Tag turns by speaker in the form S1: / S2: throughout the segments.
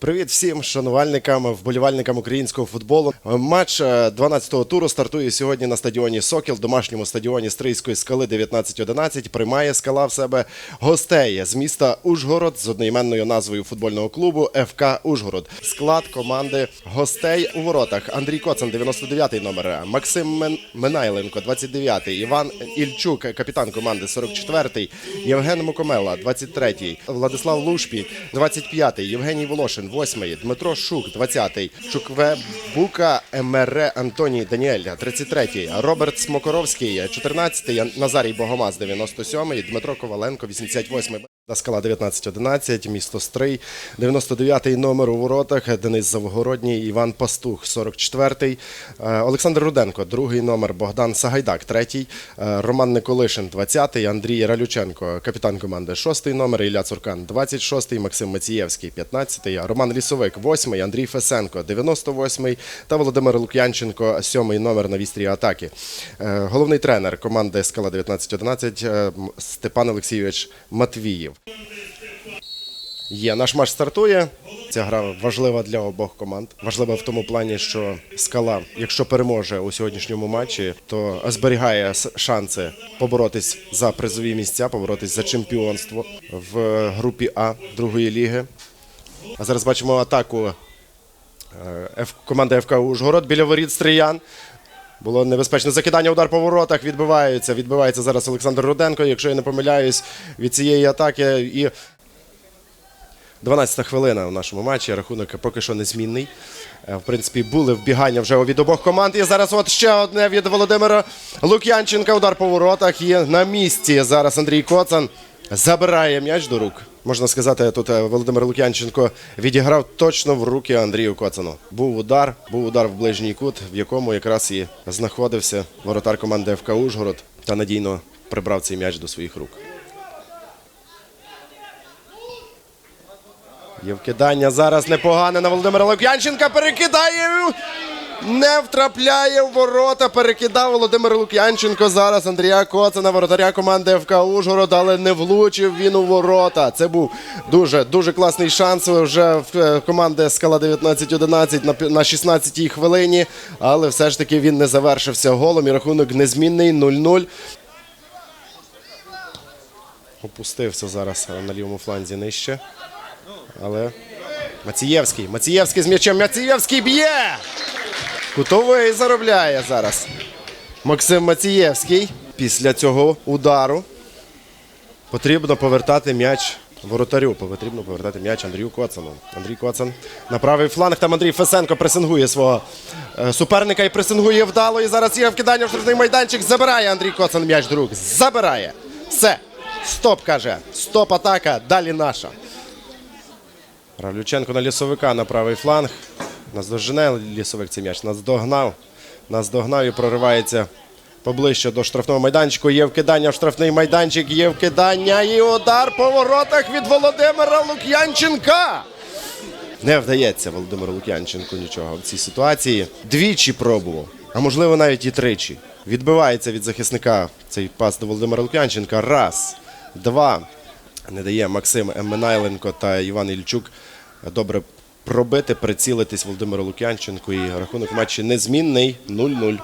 S1: Привіт всім шанувальникам, вболівальникам українського футболу. Матч е, 12-го туру стартує сьогодні на стадіоні Сокіл, домашньому стадіоні Стрийської скали 1911. Приймає скала в себе гостей з міста Ужгород з одноіменною назвою футбольного клубу ФК Ужгород. Склад команди гостей у воротах. Андрій Коцан, 99-й номер, Максим. Минайленко, 29-й, Іван Ільчук, капітан команди, 44-й, Євген Мукомела, 23-й, Владислав Лушпі, 25-й, Євгеній Волошин, 8-й, Дмитро Шук, 20-й, Чукве Бука Емере Антоній Даніель, 33-й, Роберт Смокоровський, 14-й, Назарій Богомаз, 97-й, Дмитро Коваленко, 88-й. Скала 1911, місто Стрий, 99-й номер у воротах, Денис Завгородній, Іван Пастух, 44-й, е, Олександр Руденко, другий номер, Богдан Сагайдак, третій, е, Роман Николишин, 20-й, Андрій Ралюченко, капітан команди, шостий номер, Ілля Цуркан, 26-й, Максим Мацієвський, 15-й, Роман Лісовик, 8-й, Андрій Фесенко, 98-й та Володимир Лук'янченко, 7-й номер на вістрі атаки. Е, Головний тренер команди Скала 1911 е, Степан Олексійович Матвіїв. Є наш матч стартує. Ця гра важлива для обох команд. Важлива в тому плані, що скала, якщо переможе у сьогоднішньому матчі, то зберігає шанси поборотись за призові місця, поборотись за чемпіонство в групі А другої ліги. А зараз бачимо атаку е, команди ФК Ужгород біля воріт Стриян. Було небезпечне закидання, удар по воротах. Відбивається. Відбивається зараз Олександр Руденко. Якщо я не помиляюсь від цієї атаки. І 12 хвилина в нашому матчі. Рахунок поки що незмінний. Е, В принципі, були вбігання вже від обох команд. І зараз от ще одне від Володимира Лук'янченка. Удар по воротах. Є на місці. Зараз Андрій Коцан забирає м'яч до рук. Можна сказати, тут е, Володимир Лук'янченко відіграв точно в руки Андрію Коцану. Був удар, був удар в ближній кут, в якому якраз і знаходився воротар команди ФК Ужгород та надійно прибрав цей м'яч до своїх рук. Є вкидання зараз непогане на Володимира Лук'янченка. Перекидає. Не втрапляє в ворота. Перекидав Володимир Лук'янченко. Зараз Андрія Коцана, воротаря команди ФК Ужгород, але не влучив він у ворота. Це був дуже дуже класний шанс вже в е, команди Скала 19-11 на пі- на 16-й хвилині. Але все ж таки він не завершився голом. І рахунок незмінний 0-0. Опустився зараз на лівому фланзі нижче. Але Мацієвський. Мацієвський з м'ячем. Мацієвський б'є. Кутовий заробляє зараз. Максим Мацієвський. Після цього удару потрібно повертати м'яч воротарю. Потрібно повертати м'яч Андрію Коцану. Андрій Коцан на правий фланг. Там Андрій Фесенко пресингує свого е, суперника і пресингує вдало. І зараз є вкидання в штрафний майданчик. Забирає Андрій Коцан м'яч до рук. Забирає. Все. Стоп, каже. Стоп атака. Далі наша. Равлюченко на лісовика на правий фланг. Наздожене лісовик цей м'яч. Наздогнав. Наздогнав і проривається поближче до штрафного майданчику. Є вкидання в штрафний майданчик. Є вкидання і удар по воротах від Володимира Лук'янченка. Не вдається Володимиру Лук'янченку нічого в цій ситуації. Двічі пробував, а можливо навіть і тричі. Відбивається від захисника цей пас до Володимира Лук'янченка. Раз, два. Не дає Максим Минайленко та Іван Ільчук добре пробити, прицілитись Володимиру Лук'янченку. І рахунок матчі незмінний 0-0.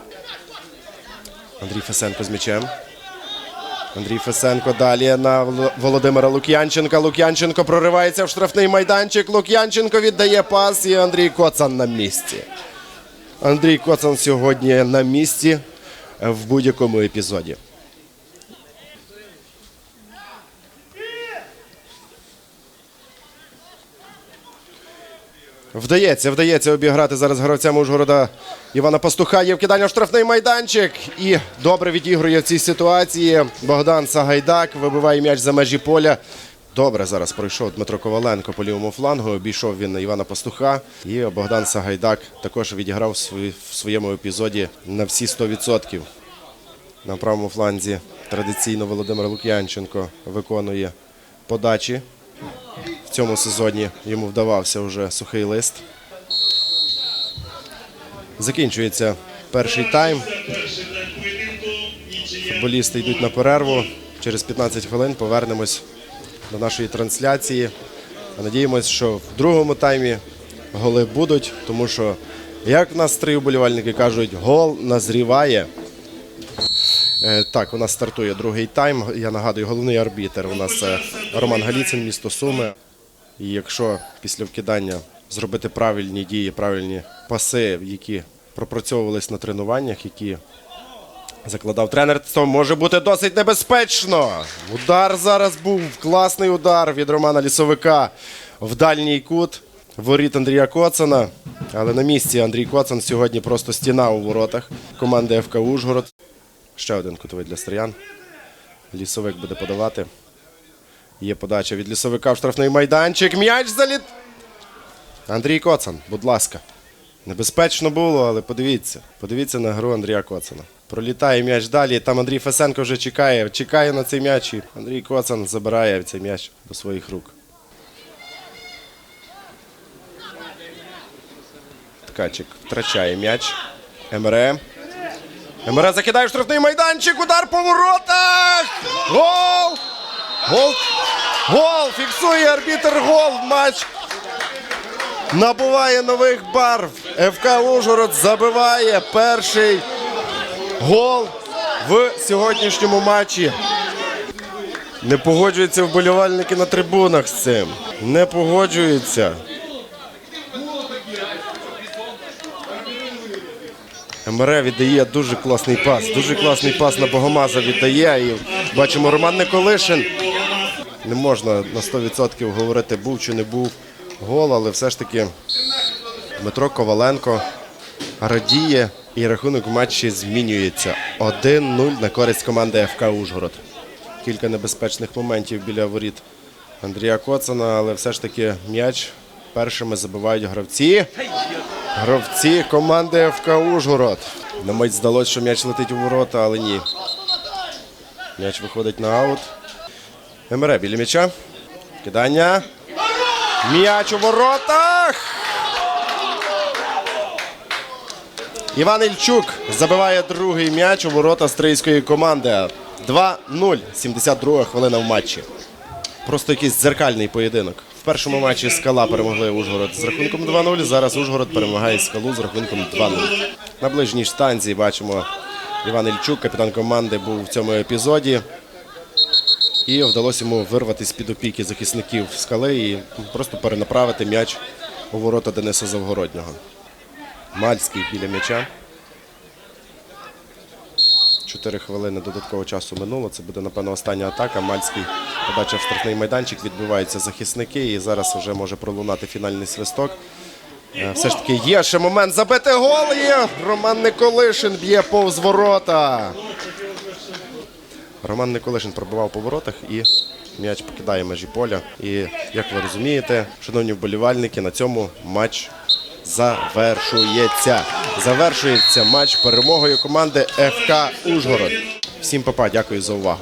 S1: Андрій Фесенко з м'ячем. Андрій Фесенко далі на Володимира Лук'янченка. Лук'янченко проривається в штрафний майданчик. Лук'янченко віддає пас і Андрій Коцан на місці. Андрій Коцан сьогодні на місці в будь-якому епізоді. Вдається, вдається обіграти зараз гравцям Ужгорода Івана Пастуха. Є вкидання в штрафний майданчик. І добре відігрує в цій ситуації. Богдан Сагайдак вибиває м'яч за межі поля. Добре зараз пройшов Дмитро Коваленко по лівому флангу. Обійшов він Івана Пастуха. І Богдан Сагайдак також відіграв в своєму епізоді на всі 100%. На правому фланзі традиційно Володимир Лук'янченко виконує подачі. В цьому сезоні йому вдавався вже сухий лист. Закінчується перший тайм. Футболісти йдуть на перерву. Через 15 хвилин повернемось до нашої трансляції. Надіємось, що в другому таймі голи будуть, тому що, як в нас три вболівальники кажуть, гол назріває. Е, Так, у нас стартує другий тайм. Я нагадую, головний арбітер у нас е, Роман Галіцин, місто Суми. І якщо після вкидання зробити правильні дії, правильні паси, які пропрацьовувались на тренуваннях, які закладав тренер, то може бути досить небезпечно. Удар зараз був класний удар від Романа Лісовика в дальній кут. Воріт Андрія Коцана. Але на місці Андрій Коцан сьогодні просто стіна у воротах команди ФК Ужгород. Ще один кутовий для стріян. Лісовик буде подавати. Є подача від лісовика в штрафний майданчик. М'яч заліт. Андрій Коцан, будь ласка. Небезпечно було, але подивіться. Подивіться на гру Андрія Коцана. Пролітає м'яч далі. Там Андрій Фесенко вже чекає. Чекає на цей м'яч. І Андрій Коцан забирає цей м'яч до своїх рук. Ткачик втрачає м'яч. Емре. Емре закидає штрафний майданчик. Удар по воротах. Гол! Гол! Гол! Фіксує арбітр гол. Матч набуває нових барв. ФК Ужгород забиває перший гол в сьогоднішньому матчі. Не погоджуються вболівальники на трибунах з цим. Не погоджуються. МРЕ віддає дуже класний пас. Дуже класний пас на Богомаза віддає. І бачимо, Роман Николишин. Не можна на 100% говорити, був чи не був гол, але все ж таки Дмитро Коваленко радіє і рахунок в матчі змінюється. 1-0 на користь команди ФК Ужгород. Кілька небезпечних моментів біля воріт Андрія Коцана, але все ж таки м'яч першими забивають гравці. Гравці команди ФК Ужгород. На мить здалося, що м'яч летить у ворота, але ні. М'яч виходить на аут. Емере біля м'яча. Кидання. М'яч у воротах. Іван Ільчук забиває другий м'яч у ворота стрийської команди. 2-0. 72 хвилина в матчі. Просто якийсь дзеркальний поєдинок. Першому матчі скала перемогли Ужгород з рахунком 2-0. Зараз Ужгород перемагає скалу з рахунком 2-0. На ближній штанзі бачимо Іван Ільчук, капітан команди, був в цьому епізоді. І вдалося йому вирватися з-під опіки захисників скали і просто перенаправити м'яч у ворота Дениса Завгороднього. Мальський біля м'яча. Чотири хвилини додаткового часу минуло. Це буде, напевно, остання атака. Мальський подача в штрафний майданчик, відбиваються захисники, і зараз вже може пролунати фінальний свисток. Е, Все ж таки є ще момент забити гол. Є. Роман Николишин б'є повз ворота. Роман Николишин пробивав по воротах і м'яч покидає межі поля. І як ви розумієте, шановні вболівальники, на цьому матч завершується. Завершується матч перемогою команди ФК Ужгород. Всім папа, дякую за увагу.